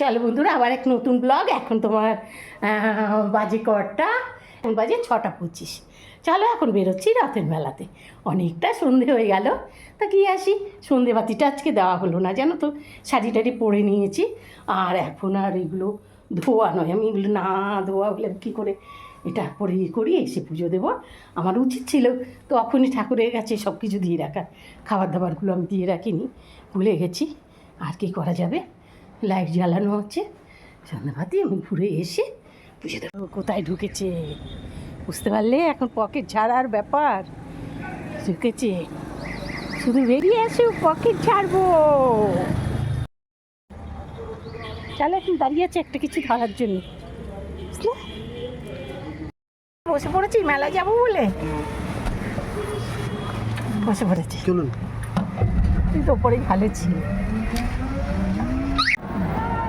চলো বন্ধুরা, আবার এক নতুন ব্লগ এখন তোমার বাজে কটা? এখন বাজে ছটা পঁচিশ। চলো এখন বেরোচ্ছি রাতের বেলাতে। অনেকটা সন্ধে হয়ে গেল। তা কি আসি? সন্ধে বাতিটা আজকে দেওয়া হলো না, জানো তো? শাড়ি টাড়ি পরে নিয়েছি। আর এখন আর এগুলো ধোয়া নয়। আমি এগুলো না ধোয়া হলে কী করে এটা পরে ইয়ে করি? এসে পুজো দেবো। আমার উচিত ছিল তো তখনই ঠাকুরের কাছে সব কিছু দিয়ে রাখার। খাবার দাবারগুলো আমি দিয়ে রাখিনি। ভুলে গেছি। আর কি করা যাবে? লাইট জ্বালানো হচ্ছে সন্ধ্যাবাতি আমি ঘুরে এসে পুজো দেবো কোথায় ঢুকেছে? বুঝতে পারলে এখন পকেট ঝাড়ার ব্যাপার। ঢুকেছে। শুধু বেরিয়ে আসো পকেট ঝাড়বো। চলো এখন দাঁড়িয়ে আছে একটা কিছু ধরার জন্য। বুঝলে বসে পড়েছি মেলা যাব বলে? বসে পড়েছি। চলুন। তুই তো ওপরেই ভালো ছিল।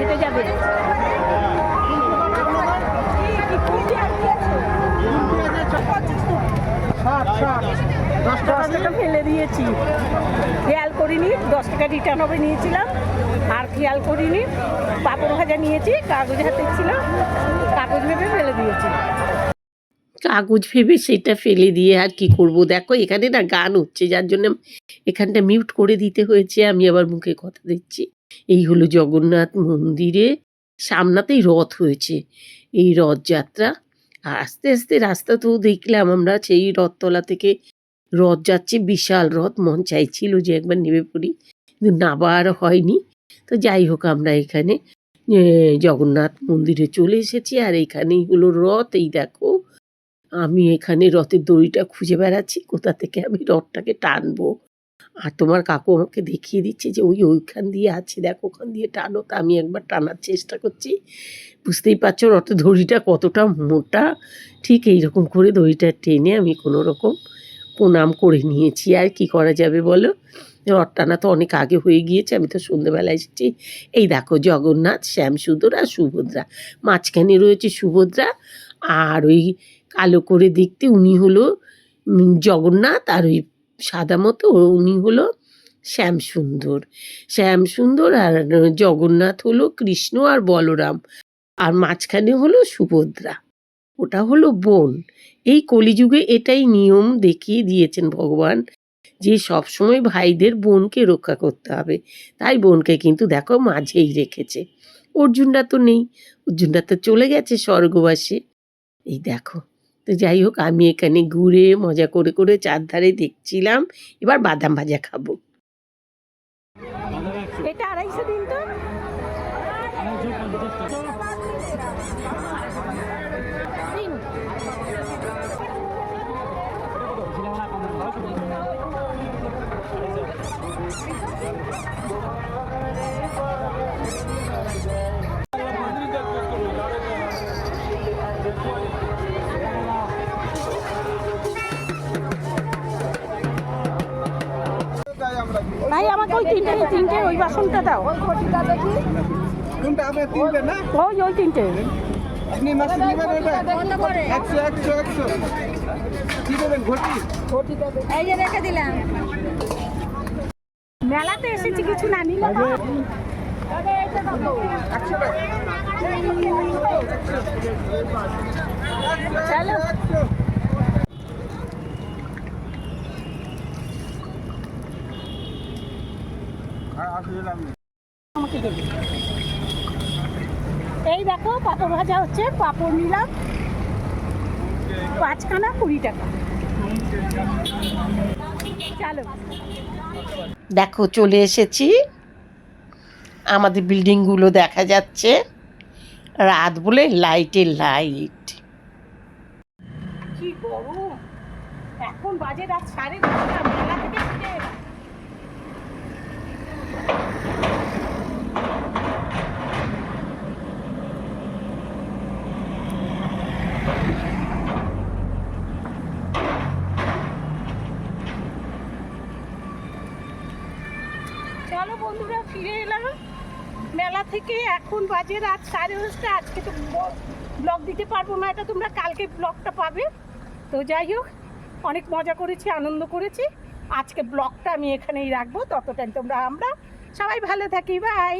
কেটে যাবে। দশ টাকা ফেলে দিয়েছি। খেয়াল করিনি দশ টাকা রিটার্ন হবে নিয়েছিলাম। আর খেয়াল করিনি পাপড় ভাজা নিয়েছি কাগজ হাতে ছিল কাগজ ভেবে ফেলে দিয়েছি। কাগজ ভেবে সেটা ফেলে দিয়ে আর কি করব? দেখো এখানে না গান হচ্ছে যার জন্য এখানটা মিউট করে দিতে হয়েছে আমি আবার মুখে কথা দিচ্ছি। এই হলো জগন্নাথ মন্দিরে সামনাতেই রথ হয়েছে, এই রথযাত্রা। আর আস্তে আস্তে রাস্তা তো দেখলাম আমরা, সেই রথতলা থেকে রথ যাচ্ছে, বিশাল রথ, মন চাইছিল যে একবার নেমে পড়ি, কিন্তু নাবার হয়নি। তো যাই হোক, আমরা এখানে জগন্নাথ মন্দিরে চলে এসেছি, আর এখানেই হলো রথ। এই দেখো, আমি এখানে রথের দড়িটা খুঁজে বেড়াচ্ছি, কোথা থেকে আমি রথটাকে টানবো। আর তোমার কাকু আমাকে দেখিয়ে দিচ্ছে যে ওই ওইখান দিয়ে আছে, দেখো ওখান দিয়ে টানো, তা আমি একবার টানার চেষ্টা করছি। বুঝতেই পারছ রথের দড়িটা কতটা মোটা। ঠিক এইরকম করে দড়িটা টেনে আমি কোনো রকম প্রণাম করে নিয়েছি। আর কি করা যাবে বলো? রথ টানা তো অনেক আগে হয়ে গিয়েছে, আমি তো সন্ধ্যেবেলা এসেছি। এই দেখো জগন্নাথ, শ্যামসুন্দর আর সুভদ্রা। মাঝখানে রয়েছে সুভদ্রা আর ওই কালো করে দেখতে উনি হলো জগন্নাথ আর ওই সাদা মতো উনি হলো শ্যামসুন্দর। শ্যামসুন্দর আর জগন্নাথ হলো কৃষ্ণ আর বলরাম। আর মাঝখানে হলো সুভদ্রা। ওটা হলো বোন। এই কলিযুগে এটাই নিয়ম দেখিয়ে দিয়েছেন ভগবান যে সবসময় ভাইদের বোনকে রক্ষা করতে হবে। তাই বোনকে কিন্তু দেখো মাঝেই রেখেছে। অর্জুনটা তো নেই। অর্জুনটা তো চলে গেছে স্বর্গবাসে। এই দেখো। তো যাই হোক আমি এখানে ঘুরে মজা করে করে চারধারে দেখছিলাম। এবার বাদাম ভাজা খাব। এটা আড়াইশো দিন তো? দিন। ভাই ওই তিনটে তিনটে ওই বাসনটা দাও। কোনটা তিনটে ওই ওই তিনটে। মেলাতে এসেছি কিছু না নিলে চলো। আমাকে দেবে এই দেখো পাঁপড় ভাজা হচ্ছে পাঁপড় নিলাম। পাঁচখানা কুড়ি টাকা। চলো। দেখো চলে এসেছি। আমাদের বিল্ডিংগুলো দেখা যাচ্ছে। রাত বলে লাইটের লাইট। কি গরম! এখন বাজে রাত সাড়ে দশটা মেলা থেকে ফিরে এলাম। চলো বন্ধুরা, ফিরে এলাম। মেলা থেকে এখন বাজে রাত সাড়ে দশটা। আজকে তো ব্লগ দিতে পারব না, এটা তোমরা কালকে ব্লগটা পাবে। তো যাই হোক, অনেক মজা করেছি, আনন্দ করেছি। আজকে ব্লগটা আমি এখানেই রাখব। ততটাই তোমরা আমরা সবাই ভালো থাকি। বাই